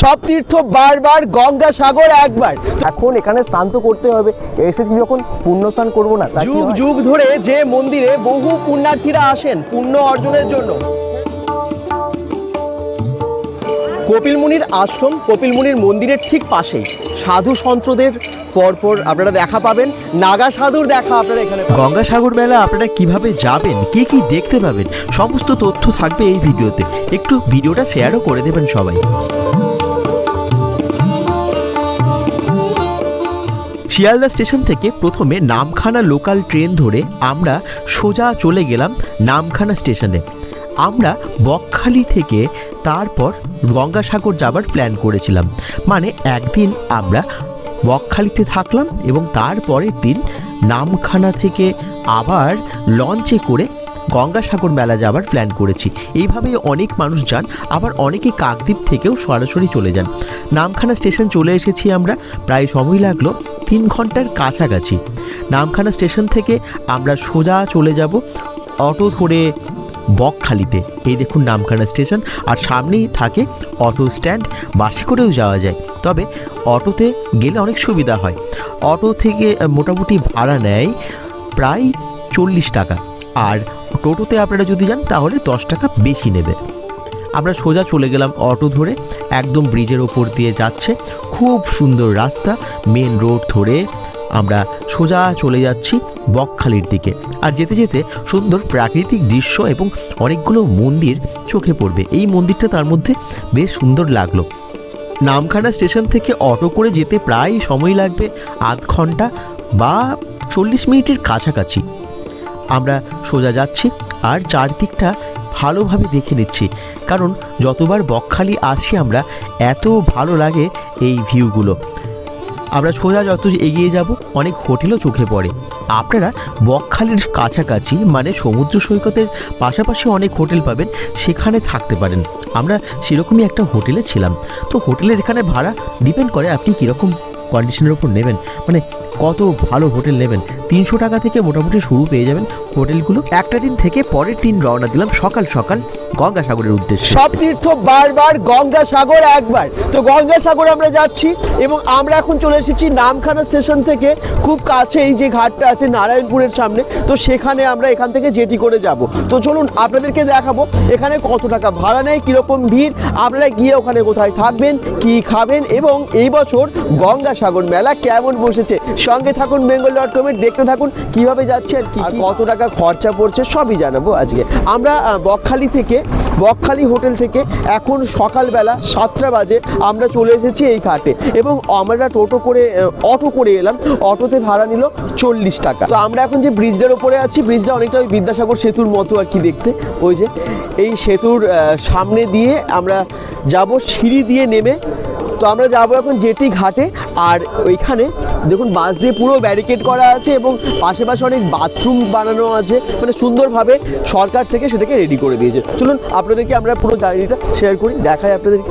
সব তীর্থ বারবার গঙ্গা সাগর একবার। এখন এখানে স্নান তো করতে হবে। এসেছি যখন পুণ্য স্নান করব না যুগ যুগ ধরে যে মন্দিরে বহু পুণ্যার্থীরা আসেন পুণ্য অর্জনের জন্য। কপিল মুনির আশ্রম কপিল মুনির মন্দিরের ঠিক পাশেই। সাধু সন্ত্রদের পরপর আপনারা দেখা পাবেন নাগা সাধুর দেখা আপনারা এখানে। গঙ্গাসাগর মেলা আপনারা কীভাবে যাবেন কি কি দেখতে পাবেন সমস্ত তথ্য থাকবে এই ভিডিওতে। একটু ভিডিওটা শেয়ারও করে দেবেন সবাই। শিয়ালদা স্টেশন থেকে প্রথমে নামখানা লোকাল ট্রেন ধরে আমরা সোজা চলে গেলাম নামখানা স্টেশনে। আমরা বকখালি থেকে তারপর গঙ্গাসাগর যাবার প্ল্যান করেছিলাম। মানে একদিন আমরা বকখালিতে থাকলাম এবং তারপরের দিন নামখানা থেকে আবার লঞ্চে করে গঙ্গাসাগর মেলা যাবার প্ল্যান করেছি। এইভাবেই অনেক মানুষ যান, আবার অনেকে কাকদ্বীপ থেকেও সরাসরি চলে যান। নামখানা স্টেশন চলে এসেছি আমরা, প্রায় সময় লাগল, তিন ঘণ্টার কাছাকাছি। নামখানা স্টেশন থেকে আমরা সোজা চলে যাব অটো ধরে বকখালিতে। এই দেখুন নামখানা স্টেশন, আর সামনেই থাকে অটো স্ট্যান্ড, বাসে করেও যাওয়া যায়। তবে অটোতে গেলে অনেক সুবিধা হয়। অটো থেকে মোটামুটি ভাড়া নেয় প্রায় চল্লিশ টাকা। আর টোটোতে আপনারা যদি যান, তাহলে দশ টাকা বেশি নেবে। আমরা সোজা চলে গেলাম অটো ধরে, একদম ব্রিজের ওপর দিয়ে যাচ্ছে। খুব সুন্দর রাস্তা, মেন রোড ধরে আমরা সোজা চলে যাচ্ছি বকখালির দিকে। আর যেতে যেতে সুন্দর প্রাকৃতিক দৃশ্য এবং অনেকগুলো মন্দির চোখে পড়বে। এই মন্দিরটা তার মধ্যে বেশ সুন্দর লাগল। নামখানা স্টেশন থেকে অটো করে যেতে প্রায় সময় লাগবে, আধ ঘণ্টা বা চল্লিশ মিনিটের কাছাকাছি। আমরা সোজা যাচ্ছি আর চারদিকটা ভালোভাবে দেখে নিচ্ছি। কারণ যতবার বকখালি আসি আমরা, এত ভালো লাগে এই ভিউগুলো। আমরা সোজা যত এগিয়ে যাব, অনেক হোটেলও চোখে পড়ে। আপনারা বকখালির কাছাকাছি মানে সমুদ্র সৈকতের পাশাপাশি অনেক হোটেল পাবেন, সেখানে থাকতে পারেন। আমরা সেরকমই একটা হোটেলে ছিলাম। তো হোটেলের এখানে ভাড়া ডিপেন্ড করে আপনি কীরকম কন্ডিশনের ওপর নেবেন। মানে কত ভালো হোটেল নেবেন? তিনশো টাকা থেকে মোটামুটি শুরু পেয়ে যাবেন হোটেলগুলো। একটা দিন থেকে পরের দিন রওনা দিলাম সকাল সকাল। গঙ্গাসাগরের উদ্দেশ্যে। সব তীর্থ বারবার গঙ্গা সাগর একবার। তো গঙ্গা সাগর আমরা যাচ্ছি এবং আমরা এখন চলে এসেছি নামখানা স্টেশন থেকে খুব কাছে এই যে ঘাটটা আছে নারায়ণপুরের সামনে। তো সেখানে আমরা এখান থেকে জেটি করে যাব। তো চলুন আপনাদেরকে দেখাবো এখানে কত টাকা ভাড়া নেয় কীরকম ভিড় আপনারা গিয়ে ওখানে কোথায় থাকবেন কি খাবেন এবং এই বছর গঙ্গা সাগর মেলা কেমন বসেছে। সঙ্গে থাকুন বেঙ্গল ডট কমের দেখতে থাকুন কীভাবে যাচ্ছে আর কি কত টাকা খরচা পড়ছে সবই জানাব আজকে। আমরা বকখালি থেকে বকখালি হোটেল থেকে এখন সকালবেলা সাতটা বাজে আমরা চলে এসেছি এই ঘাটে। এবং আমরা টোটো করে অটো করে এলাম। অটোতে ভাড়া নিল চল্লিশ টাকা। তো আমরা এখন যে ব্রিজটার ওপরে আছি, ব্রিজটা অনেকটা ওই বিদ্যাসাগর সেতুর মতো আর কি দেখতে। ওই যে, এই সেতুর সামনে দিয়ে আমরা যাব, সিঁড়ি দিয়ে নেমে। তো আমরা যাব এখন জেটি ঘাটে। আর ওইখানে দেখুন, বাঁশ দিয়ে পুরো ব্যারিকেড করা আছে এবং পাশে পাশে অনেক বাথরুম বানানো আছে। মানে সুন্দরভাবে সরকার থেকে সেটাকে রেডি করে দিয়েছে। চলুন, আপনাদেরকে আমরা পুরো জার্নিটা শেয়ার করি, দেখাই আপনাদেরকে।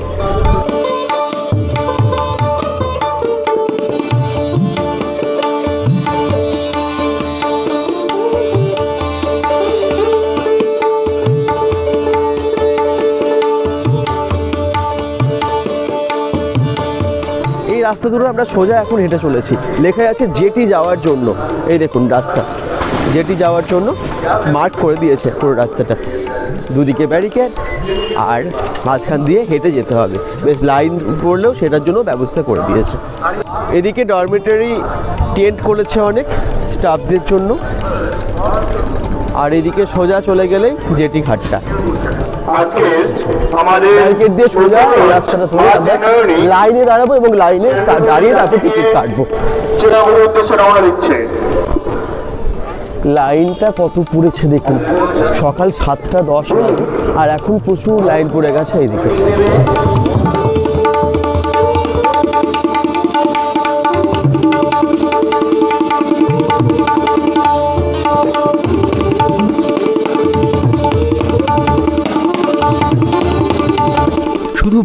রাস্তা ধরে আমরা সোজা এখন হেঁটে চলেছি। লেখা আছে জেটি যাওয়ার জন্য। এই দেখুন রাস্তা। জেটি যাওয়ার জন্য মার্ক করে দিয়েছে পুরো রাস্তাটা। দুদিকে ব্যারিকেড আর মাঝখান দিয়ে হেঁটে যেতে হবে। বেশ লাইন পড়লেও সেটার জন্য ব্যবস্থা করে দিয়েছে। এদিকে ডরমেটারি টেন্ট করেছে অনেক স্টাফদের জন্য। আর এদিকে সোজা চলে গেলেই জেটি ঘাটটা। আজকে আমাদের ব্যারিকেড দিয়ে সোজা এই রাস্তাটা সোজা লাইনে দাঁড়াবো এবং লাইনে দাঁড়িয়ে তারপর টিকিট কাটবো। চেনাগুলোর উদ্দেশ্যে রওনা দিচ্ছে। লাইনটা কত পড়েছে দেখুন। সকাল সাতটা দশ আর এখন প্রচুর লাইন পড়ে গেছে এইদিকে।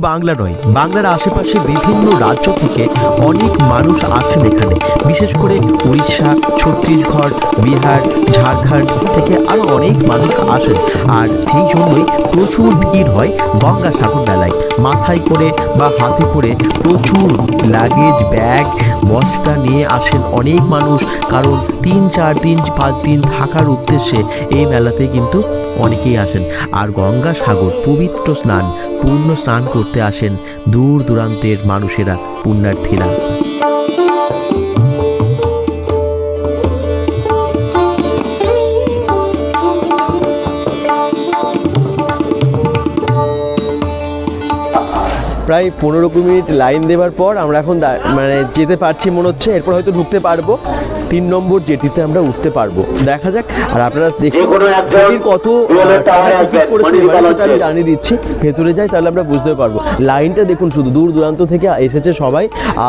বাংলা নয়, বাংলার আশেপাশে বিভিন্ন রাজ্য থেকে অনেক মানুষ আসেন এখানে। বিশেষ করে উড়িষ্যা, ছত্তিশগড়, বিহার, ঝাড়খণ্ড থেকে আরও অনেক মানুষ আসেন। আর সেই জন্যই প্রচুর ভিড় হয় গঙ্গাসাগর মেলায়। মাথায় করে বা হাতে করে প্রচুর লাগেজ ব্যাগ বস্তা নিয়ে আসেন অনেক মানুষ। কারণ তিন, চার দিন, পাঁচ দিন থাকার উদ্দেশ্যে এই মেলাতে কিন্তু অনেকেই আসেন। আর গঙ্গাসাগর পবিত্র স্নান, পূর্ণ স্নান করতে আসেন দূর দূরান্তের মানুষেরা, পুণ্যার্থীরা। প্রায় পনেরো কুড়ি মিনিট লাইন দেওয়ার পর আমরা এখন মানে যেতে পারছি মনে হচ্ছে, এরপর হয়তো ঢুকতে পারব। তিন নম্বর জেটিতে আমরা উঠতে পারব। দেখা যাক আর আপনারা দেখুন কত আমি জানিয়ে দিচ্ছি। ভেতরে যাই তাহলে আমরা বুঝতে পারব। লাইনটা দেখুন শুধু দূর দূরান্ত থেকে এসেছে সবাই।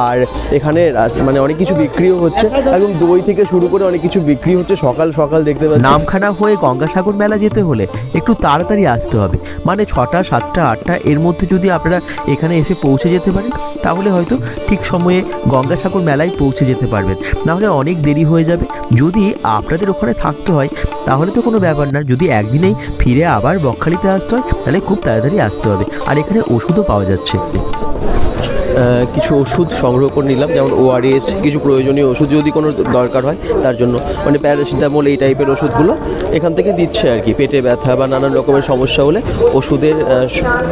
আর এখানে মানে অনেক কিছু বিক্রিও হচ্ছে। একদম দই থেকে শুরু করে অনেক কিছু বিক্রি হচ্ছে। সকাল সকাল দেখতে পাচ্ছি। নামখানা হয়ে গঙ্গাসাগর মেলা যেতে হলে একটু তাড়াতাড়ি আসতে হবে। মানে ছটা সাতটা আটটা এর মধ্যে যদি আপনারা এখানে এসে পৌঁছে যেতে পারেন তাহলে হয়তো ঠিক সময়ে গঙ্গাসাগর মেলায় পৌঁছে যেতে পারবেন। নাহলে অনেক দেরি হয়ে যাবে। যদি আপনাদের ওখানে থাকতে হয়, তাহলে তো কোনো ব্যাপার না। যদি একদিনেই ফিরে আবার বকখালিতে আসতে হয়, তাহলে খুব তাড়াতাড়ি আসতে হবে। আর এখানে ওষুধও পাওয়া যাচ্ছে। কিছু ওষুধ সংগ্রহ করে নিলাম, যেমন ওআরএস কিছু প্রয়োজনীয় ওষুধ যদি কোনো দরকার হয়, তার জন্য। মানে প্যারাসিটামল এই টাইপের ওষুধগুলো এখান থেকে দিচ্ছে আর কি। পেটে ব্যথা বা নানান রকমের সমস্যা হলে ওষুধের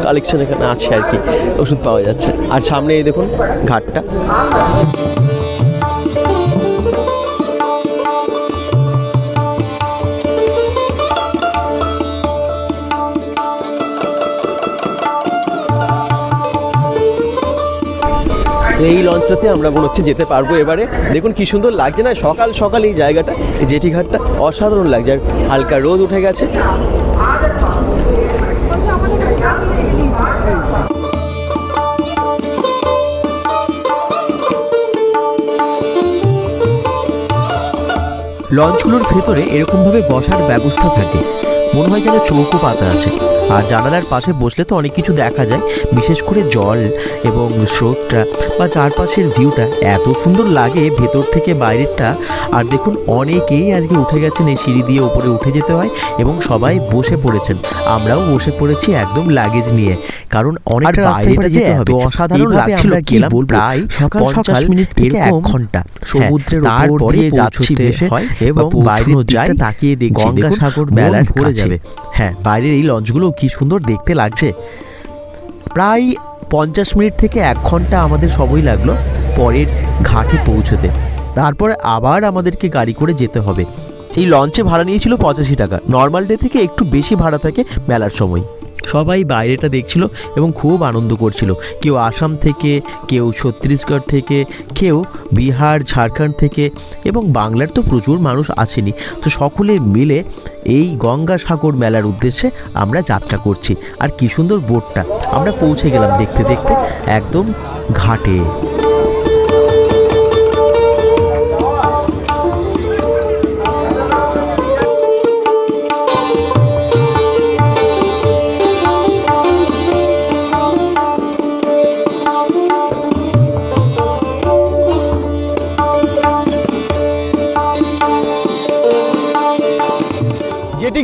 কালেকশন এখানে আছে আর কি। ওষুধ পাওয়া যাচ্ছে। আর সামনে এই দেখুন, ঘাটটা। এই লঞ্চটাতে আমরা মনে হচ্ছে যেতে পারব এবারে। দেখুন কি সুন্দর লাগছে না? সকাল সকাল এই জায়গাটা জেটি ঘাটটা অসাধারণ লাগছে। আর হালকা রোদ উঠে গেছে। লঞ্চগুলোর ভেতরে এরকমভাবে বসার ব্যবস্থা থাকে। মনে হয় যেন চৌকো পাতা আছে। আর জানালার পাশে বসলে তো অনেক কিছু দেখা যায়, বিশেষ করে জল এবং স্রোতটা বা চারপাশের ভিউটা এত সুন্দর লাগে ভেতর থেকে বাইরেরটা। আর দেখুন, অনেকেই আজকে উঠে গেছেন এই সিঁড়ি দিয়ে ওপরে উঠে যেতে হয় এবং সবাই বসে পড়েছেন। আমরাও বসে পড়েছি একদম লাগেজ নিয়ে। কারণ অনেকটা রাস্তাটা যে এত অসাধারণ লাগছিল কি বলব প্রায় সকাল সকাল মিনিট থেকে এক ঘণ্টা সমুদ্রের উপর দিয়ে যাচ্ছি হয় এবং বাইরে যাই তাকিয়ে দেখছি গঙ্গাসাগর মেলার ভরে যাবে। হ্যাঁ বাইরের এই লঞ্চগুলো কি সুন্দর দেখতে লাগছে। প্রায় পঞ্চাশ মিনিট থেকে এক ঘণ্টা আমাদের সময় লাগল পরের ঘাটে পৌঁছতে। তারপরে আবার আমাদেরকে গাড়ি করে যেতে হবে। এই লঞ্চে ভাড়া নিয়েছিল পঁচাশি টাকা। নর্মাল ডে থেকে একটু বেশি ভাড়া থাকে মেলার সময়। সবাই বাইরেটা দেখছিল এবং খুব আনন্দ করছিল। কেউ আসাম থেকে, কেউ ছত্তিশগড় থেকে, কেউ বিহার, ঝাড়খণ্ড থেকে এবং বাংলার তো প্রচুর মানুষ আসেনি। তো সকলে মিলে এই গঙ্গাসাগর মেলার উদ্দেশ্যে আমরা যাত্রা করছি। আর কি সুন্দর বোটটা। আমরা পৌঁছে গেলাম দেখতে দেখতে একদম ঘাটে।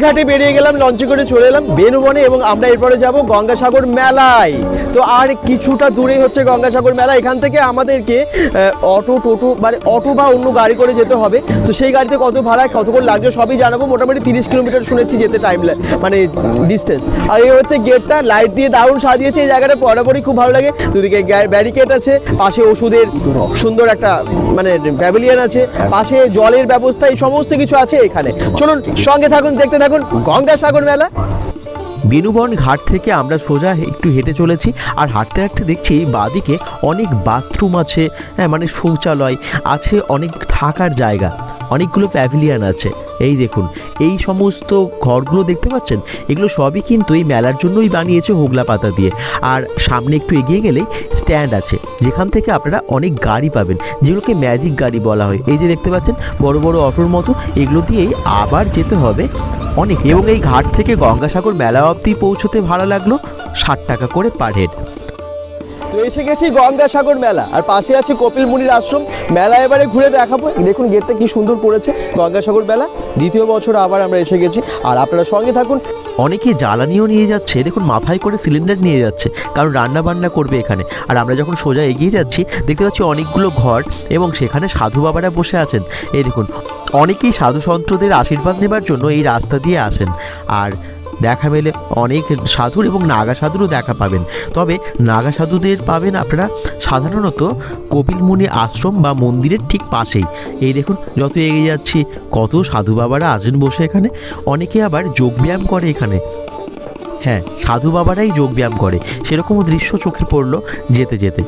ঘাটে বেরিয়ে গেলাম, লঞ্চে করে চলে এলাম বেনুবনে এবং আমরা এরপরে যাব গঙ্গাসাগর মেলায়। তো আর কিছুটা দূরেই হচ্ছে গঙ্গাসাগর মেলা। এখান থেকে আমাদেরকে অটো, টোটো মানে অটো বা অন্য গাড়ি করে যেতে হবে। তো সেই গাড়িতে কত ভাড়া, কত করে লাগবে সবই জানাব। মোটামুটি তিরিশ কিলোমিটার শুনেছি যেতে টাইম মানে ডিস্টেন্স আর এই হচ্ছে গেটটা লাইট দিয়ে দারুণ সাজিয়েছে এই জায়গাটা। পরাপরই খুব ভালো লাগে। দুদিকে ব্যারিকেড আছে। পাশে ওষুধের সুন্দর একটা মানে প্যাভিলিয়ন আছে। পাশে জলের ব্যবস্থা, এই সমস্ত কিছু আছে এখানে। চলুন সঙ্গে থাকুন, দেখতে থাকুন। গঙ্গাসাগর মেলা। বেনুবন ঘাট থেকে আমরা সোজা একটু হেঁটে চলেছি আর হাঁটতে হাঁটতে দেখছি বাদিকে অনেক বাথরুম আছে হ্যাঁ মানে শৌচালয়, আছে অনেক থাকার জায়গা, অনেকগুলো প্যাভিলিয়ান আছে। এই দেখুন, এই সমস্ত ঘরগুলো দেখতে পাচ্ছেন? এগুলো সবই কিন্তু এই মেলার জন্যই বানিয়েছে হোগলা পাতা দিয়ে। আর সামনে একটু এগিয়ে গেলেই স্ট্যান্ড আছে, যেখান থেকে আপনারা অনেক গাড়ি পাবেন, যেগুলোকে ম্যাজিক গাড়ি বলা হয়। এই যে দেখতে পাচ্ছেন, বড় বড় অটোর মতো, এগুলো দিয়েই আবার যেতে হবে অনেক এবং এই ঘাট থেকে গঙ্গাসাগর মেলা অবধি পৌঁছতে ভাড়া লাগল ষাট টাকা করে পার হেড তো এসে গেছি গঙ্গাসাগর মেলা আর পাশে আছে কপিল মুনির আশ্রম। মেলা এবারে ঘুরে দেখাবো। দেখুন গেটটা কি সুন্দর পড়েছে গঙ্গাসাগর মেলা। দ্বিতীয় বছর আবার আমরা এসে গেছি আর আপনারা সঙ্গে থাকুন। অনেকে জ্বালানিও নিয়ে যাচ্ছে দেখুন মাথায় করে সিলিন্ডার নিয়ে যাচ্ছে কারণ রান্না বান্না করবে এখানে। আর আমরা যখন সোজা এগিয়ে যাচ্ছি দেখতে পাচ্ছি অনেকগুলো ঘর এবং সেখানে সাধু বাবারা বসে আছেন। এই দেখুন অনেকেই সাধু সন্ত্রদের আশীর্বাদ নেবার জন্য এই রাস্তা দিয়ে আসেন। আর দেখা মেলে অনেক সাধুর এবং নাগা সাধুরও দেখা পাবেন। তবে নাগা সাধুদের পাবেন আপনারা সাধারণত কপিলমুনি আশ্রম বা মন্দিরের ঠিক পাশেই। এই দেখুন, যত এগিয়ে যাচ্ছি, কত সাধু বাবারা আছেন বসে এখানে। অনেকে আবার যোগব্যায়াম করে এখানে। হ্যাঁ সাধু বাবারাই যোগব্যায়াম করে। সেরকমও দৃশ্য চোখে পড়ল যেতে যেতে।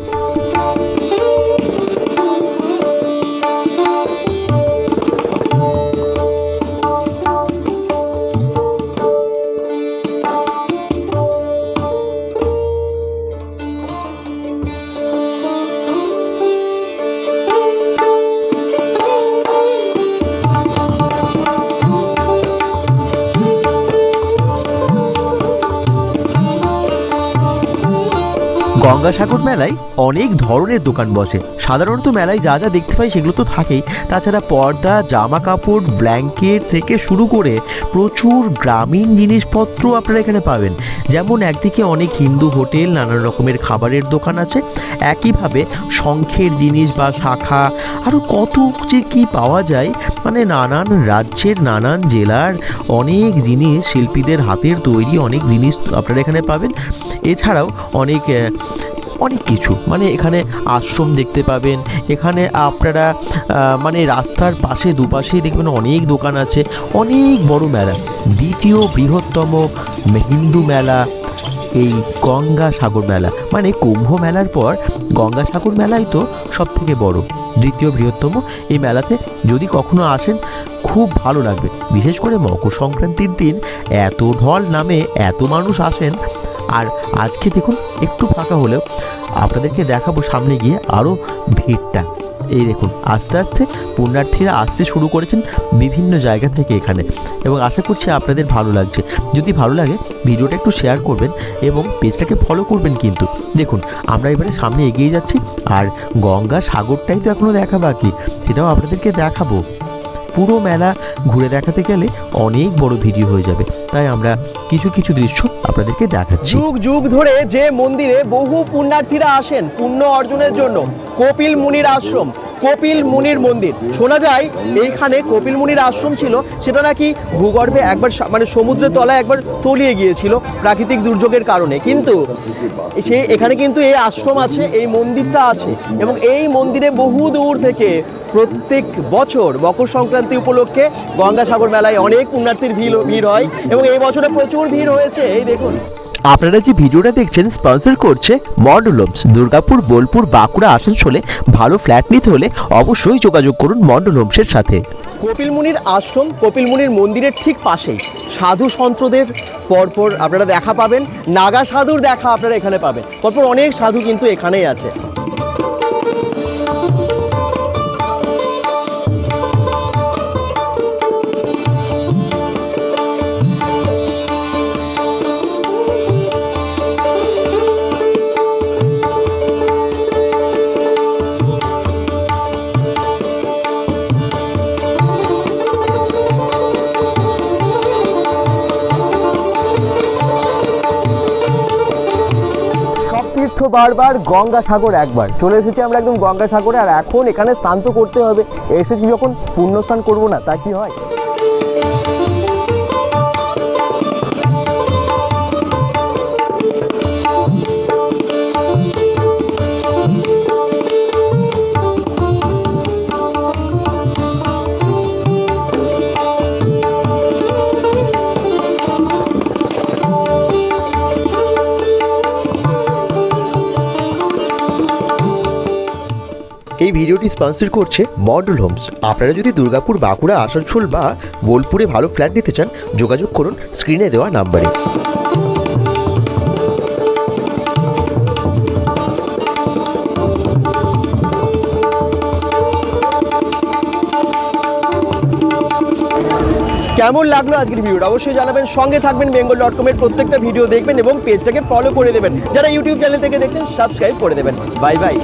গঙ্গাসাগর মেলায় অনেক ধরনের দোকান বসে। সাধারণত মেলায় যা যা দেখতে পাই সেগুলো তো থাকেই। তাছাড়া পর্দা জামা কাপড় ব্ল্যাঙ্কেট থেকে শুরু করে প্রচুর গ্রামীণ জিনিসপত্র আপনারা এখানে পাবেন। যেমন একদিকে অনেক হিন্দু হোটেল, নানান রকমের খাবারের দোকান আছে। একইভাবে শঙ্খের জিনিস বা শাখা আরও কত যে কী পাওয়া যায়। মানে নানান রাজ্যের, নানান জেলার অনেক জিনিস শিল্পীদের হাতের তৈরি অনেক জিনিস আপনারা এখানে পাবেন। এছাড়াও অনেক অনেক কিছু। মানে এখানে আশ্রম দেখতে পাবেন, এখানে আপনারা মানে রাস্তার পাশে দুপাশেই দেখবেন অনেক দোকান আছে, অনেক বড় মেলা। দ্বিতীয় বৃহত্তম হিন্দু মেলা, এই গঙ্গা সাগর মেলা। মানে কুম্ভ মেলার পর গঙ্গা সাগর মেলাই তো সব থেকে বড়। দ্বিতীয় বৃহত্তম এই মেলাতে যদি কখনো আসেন, খুব ভালো লাগবে। বিশেষ করে মকর সংক্রান্তির দিন এত ঢল নামে এত মানুষ আসেন, আর আজকে দেখুন একটু ফাঁকা হলেও আপনাদেরকে দেখাবো সামনে গিয়ে আরও ভিড়টা। এই দেখুন, আস্তে আস্তে পুণ্যার্থীরা আসতে শুরু করেছেন বিভিন্ন জায়গা থেকে এখানে এবং আশা করছি আপনাদের ভালো লাগছে। যদি ভালো লাগে, ভিডিওটা একটু শেয়ার করবেন এবং পেজটাকে ফলো করবেন কিন্তু। দেখুন, আমরা এবারে সামনে এগিয়ে যাচ্ছি আর গঙ্গা সাগরটাই তো এখনও দেখা বাকি। সেটাও আপনাদেরকে দেখাবো। পুরো মেলা ঘুরে দেখাতে গেলে অনেক বড় ভিডিও হয়ে যাবে। তাই আমরা কিছু কিছু দৃশ্য আপনাদেরকে দেখাচ্ছি। যুগ যুগ ধরে যে মন্দিরে বহু পুণ্যার্থীরা আসেন পুণ্য অর্জনের জন্য। কপিল মুনির আশ্রম, কপিল মুনির মন্দির। শোনা যায়, এইখানে কপিল মুনির আশ্রম ছিল, সেটা নাকি ভূগর্ভে একবার মানে সমুদ্রের তলায় একবার তলিয়ে গিয়েছিল প্রাকৃতিক দুর্যোগের কারণে। কিন্তু সে এখানে কিন্তু এই আশ্রম আছে, এই মন্দিরটা আছে এবং এই মন্দিরে বহু দূর থেকে প্রত্যেক বছর মকর সংক্রান্তি উপলক্ষে গঙ্গাসাগর মেলায় অনেক পুণ্যার্থীর ভিড় ভিড় হয় এবং এই বছরে প্রচুর ভিড় হয়েছে। এই দেখুন। আপনারা যে ভিডিওটা দেখছেন স্পন্সর করছে মন্ডলমস দুর্গাপুর বোলপুর বাঁকুড়া আসানসোলে ভালো ফ্ল্যাট নিতে হলে অবশ্যই যোগাযোগ করুন মন্ডলমসের সাথে। কপিল মুনির আশ্রম কপিল মুনির মন্দিরের ঠিক পাশেই। সাধু সন্ত্রদের পরপর আপনারা দেখা পাবেন। নাগা সাধুর দেখা আপনারা এখানে পাবেন। পরপর অনেক সাধু কিন্তু এখানেই আছে। বারবার গঙ্গা সাগর একবার। চলে এসেছি আমরা একদম গঙ্গা সাগরে আর এখন এখানে স্নান তো করতে হবে। এসেছি যখন পুণ্য স্নান করব না, তা কি হয়? ভিডিওটি স্পন্সর করছে মডেল হোমস। আপনারা যদি দুর্গাপুর, বাঁকুড়া, আসানসোল বা বোলপুরে ভালো ফ্ল্যাট নিতে চান, যোগাযোগ করুন স্ক্রিনে দেওয়া নাম্বারে। কেমন লাগল আজকের ভিডিওটা? অবশ্যই জানাবেন। সঙ্গে থাকবেন বেঙ্গল ডট কমের প্রত্যেকটা ভিডিও দেখবেন এবং পেজটাকে ফলো করে দেবেন। যারা ইউটিউব চ্যানেল থেকে দেখছেন সাবস্ক্রাইব করে দেবেন। Bye bye